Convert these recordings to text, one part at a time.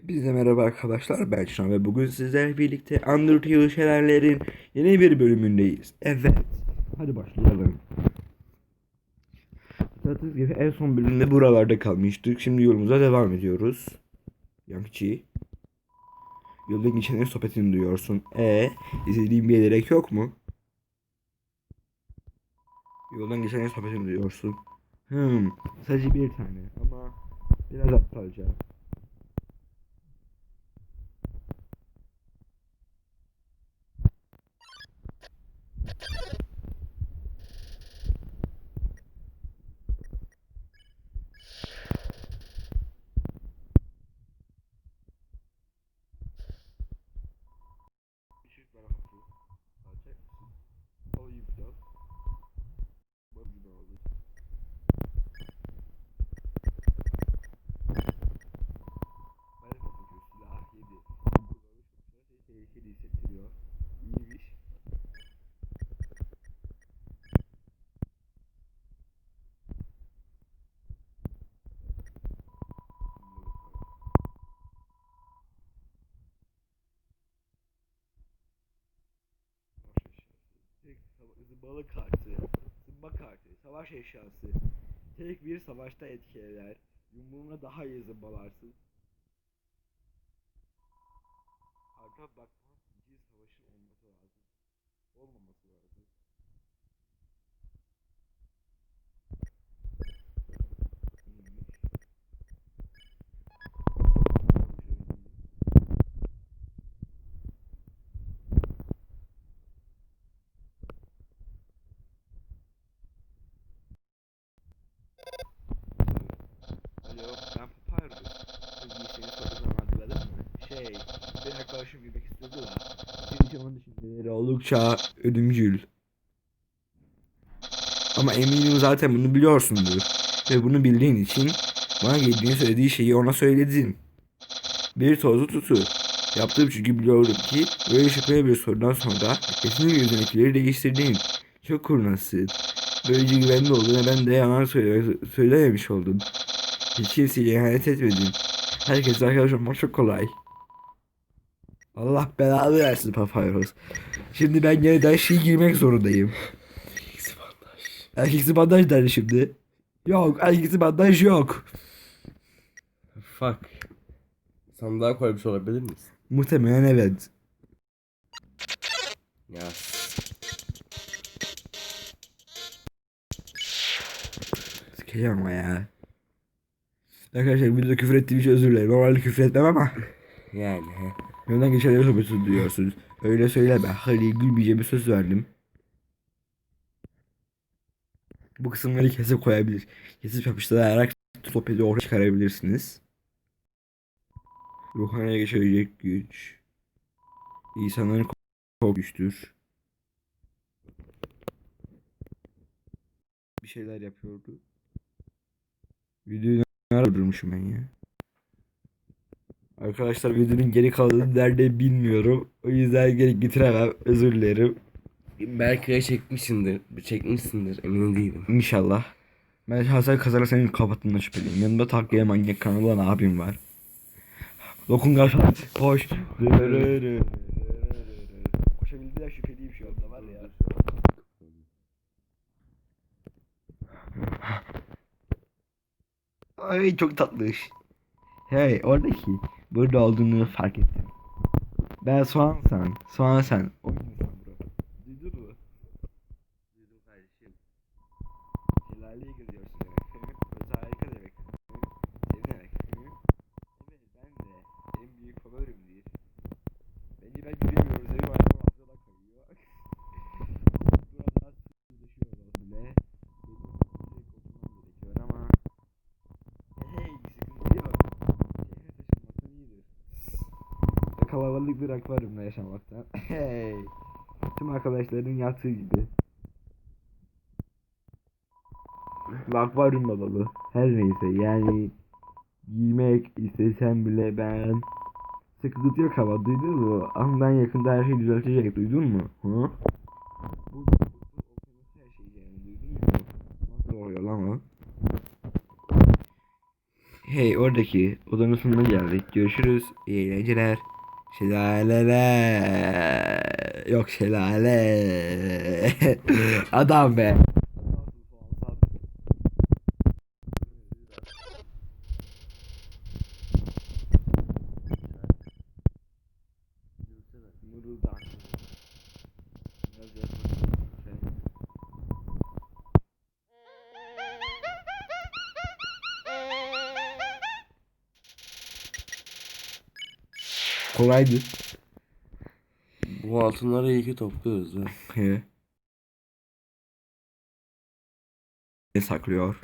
Hepinize merhaba arkadaşlar ben Şan ve bugün sizlerle birlikte Undertale şeylerlerin yeni bir bölümündeyiz. Evet. Hadi başlayalım. Gördüğünüz gibi en son bölümde buralarda kalmıştık. Şimdi yolumuza devam ediyoruz. Yankçı. Yoldan geçenin sohbetini duyuyorsun. E izlediğin bir yere yok mu? Yoldan geçenin sohbetini duyuyorsun. Hmm, sadece bir tane ama biraz aptalca. Küçük bir hafif alacak mısın? Alayım biraz. Bak gibi oldu. Ben de bakıyorum silah yedi. Kullanmış çok şey tehlikeli hissettiriyor. İyiymiş. Şimdi bakalım. Savaş eşyası. Tek sava- zımbalı kartı. Zımba kartı. Savaş eşyası. Tek bir savaşta etki eder. Yumruğuna daha iyi zımbalarsın. Harita bakma bir savaşın olması lazım. Olmaması oldukça ölümcül. Ama eminim zaten bunu biliyorsundur. Ve bunu bildiğin için bana geldiğini söylediği şeyi ona söyledin. Bir tozu tutu. Yaptığım çünkü biliyorum ki böyle şüpheli bir sorudan sonra kesinlikle yüzündekileri değiştirdin. Çok kurnazsın. Böylece güvenli olduğuna ben de yalan söyle söylememiş oldum. Hiç kimseye ihanet etmedim. Herkes arkadaş olmak çok kolay. Allah belanı versin Papyrus. Şimdi ben yeniden şey girmek zorundayım. Erkeksi bandaj nerede şimdi? Yok erkeksi bandaj yok. Fuck. Sandığa koymuş olabilir misin? Muhtemelen evet. Ya. Sikeceğim ama ya. Arkadaşlar videoda küfür ettiğim için özür dilerim. Normalde küfür etmem ama. Yani. he. Yönden geçenleri sohbeti duyuyorsunuz. Öyle söyleme. Halil gülmeyeceğime söz verdim. Bu kısımları kesip koyabilir. Kesip yapıştırarak sohbeti ortaya çıkarabilirsiniz. Ruhaniye geçebilecek güç. İnsanların çok güçtür. Bir şeyler yapıyordu. Videoyu nerede durmuşum ben ya? Arkadaşlar videonun geri kalanını nerede bilmiyorum. O yüzden geri getiremem. Özür dilerim. Belki de çekmişsindir. Çekmişsindir. Emin değilim. İnşallah. Ben Hasan Kazan'a senin kapattığından şüpheliyim. Yanımda Takviye Manyak kanalı olan abim var. Dokun Gaşan. Koş. Koşabildiler şüpheliyim şu anda var ya. Ay çok tatlış. Hey oradaki burada olduğunu fark ettim. Ben Soğan sen. Soğan sen. O insan bro. Duydun mu? Duydum kardeşim. Şelaleye gidiyorsun demek. Burası harika demek. Senin demek. Evet ben de en büyük favorimdir. Bence ben göremiyoruz. Evi bana hafızada koyuyor. Burada sözleşiyor bile. Benim direkt oturmam gerekiyor ama. Hey sıkıntı yok. Şehre taşınmaktan iyidir. Kalabalık bir akvaryumda yaşamaktan. Hey. Tüm arkadaşların yattığı gibi. akvaryumda dolu. Her neyse yani giymek istesem bile ben sıkıntı yok ama duydun mu? Ama ben yakında her şeyi düzeltecek duydun mu? Hı? Bu, her şeyi yani duydun mu? Nasıl oluyor lan o? Hey oradaki odanın sonuna geldik. Görüşürüz. İyi eğlenceler. Şelale. Yok şelale. Adam be. Kolaydı. Bu altınları iyi ki topluyoruz ha. Ne saklıyor?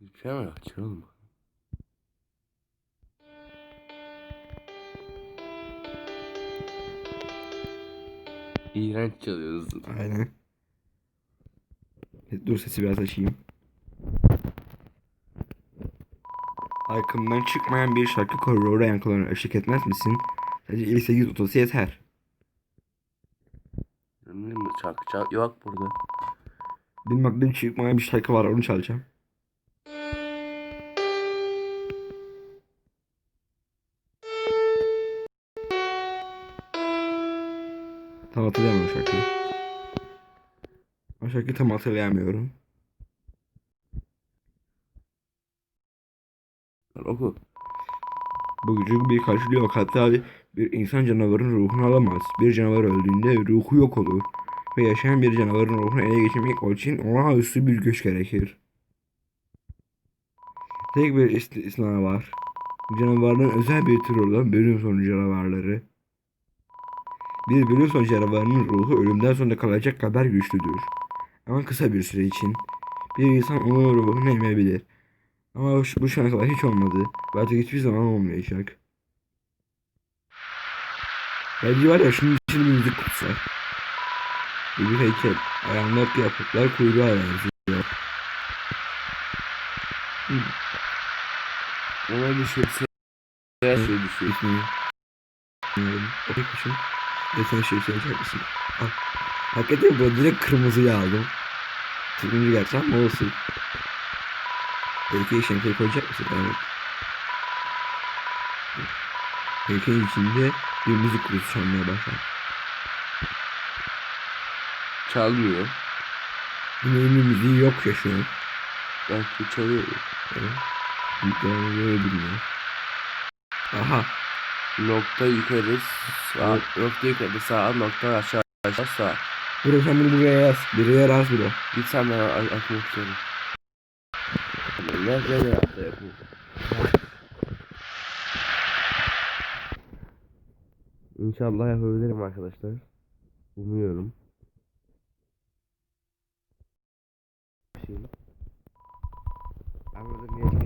Bir şey mi açalım? İğrenç çalıyoruz. Aynen. Dur sesi biraz açayım. Arkamdan çıkmayan bir şarkı koridora yankılarına eşlik etmez misin? Sadece 58 otosu yeter. Ne bileyim şarkı çal yok burada. Benim çıkmayan bir şarkı var onu çalacağım. Tam hatırlayamıyorum şarkıyı. O şarkıyı tam hatırlayamıyorum. Lan Oku. Bu gücün bir karşılığı yok. Hatta bir insan canavarın ruhunu alamaz. Bir canavar öldüğünde ruhu yok olur. Ve yaşayan bir canavarın ruhunu ele geçirmek için olağanüstü bir güç gerekir. Tek bir istisna var. Canavarların özel bir tür olan bölüm sonu canavarları. Bir bölüm sonu canavarının ruhu ölümden sonra kalacak kadar güçlüdür. Ama kısa bir süre için. Bir insan onun ruhunu emebilir. Ama bu, kadar hiç olmadı. Artık hiçbir zaman olmayacak. Bence var ya içinde bir müzik kutusu var. Bir heykel. Ayağında yapıklar kuyruğa benziyor. Ona bir şey her şey düşüyor. İsmini bilmiyorum. O pek. Bir tane şey söyleyecek misin? Al. Hakikaten bu direkt kırmızıyı aldım. Turuncu gerçi ama olsun. Belki şemsiye koyacak mısın? Evet. Heykelin içinde bir müzik kutusu çalmaya başlar. Çalmıyor. Bunun müziği yok ya şu an. Belki çalıyor. Evet. Müziklerini böyle bilmiyorum. Aha. Nokta yukarı sağ. Nokta yukarı sağ. Nokta aşağı aşağı sağ. Bro sen bunu buraya yaz. Buraya yaz bro. Git sen ben a- açmak istiyorum. Nerede ne yaptı yapayım. İnşallah yapabilirim arkadaşlar. Umuyorum. Şey. Ben burada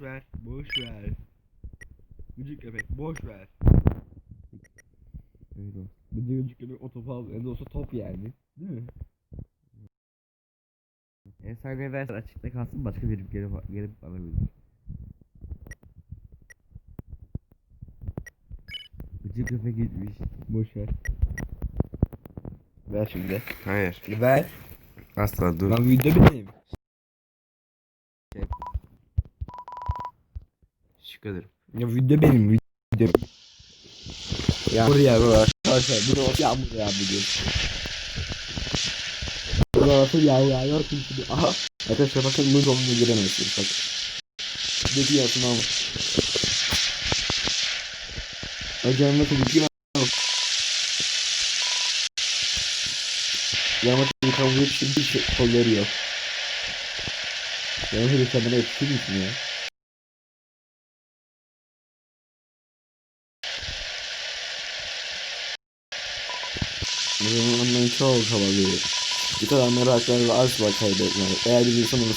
Boş ver, boş ver. Gıcık köpek, boş ver. Öyle olsun. Gıcık gıcık köpek o topu aldı. En de olsa top yani. Değil mi? Efsane versen açıkta kalsın başka biri gelip, gelip alabilir. Gıcık köpek gitmiş. Boş ver. Ver şimdi. Hayır. Ver. Asla dur. Lan video benim. Teşekkür ederim. Ya video benim video. Yağmur yağıyor arkadaşlar. Bu da yağmur yağıyor. Burada nasıl yağmur yağıyor ki şimdi. Aha. Arkadaşlar bakın bunun sonuna giremezsiniz bak. Dedi yatın ama. Hocam nasıl bir Yağmur yıkamıyor şimdi şey kolları yok. Yağmur yetişir misin ya? Havalı. Git adamları haklar ve asla kaybetmez. Eğer bir insan olursa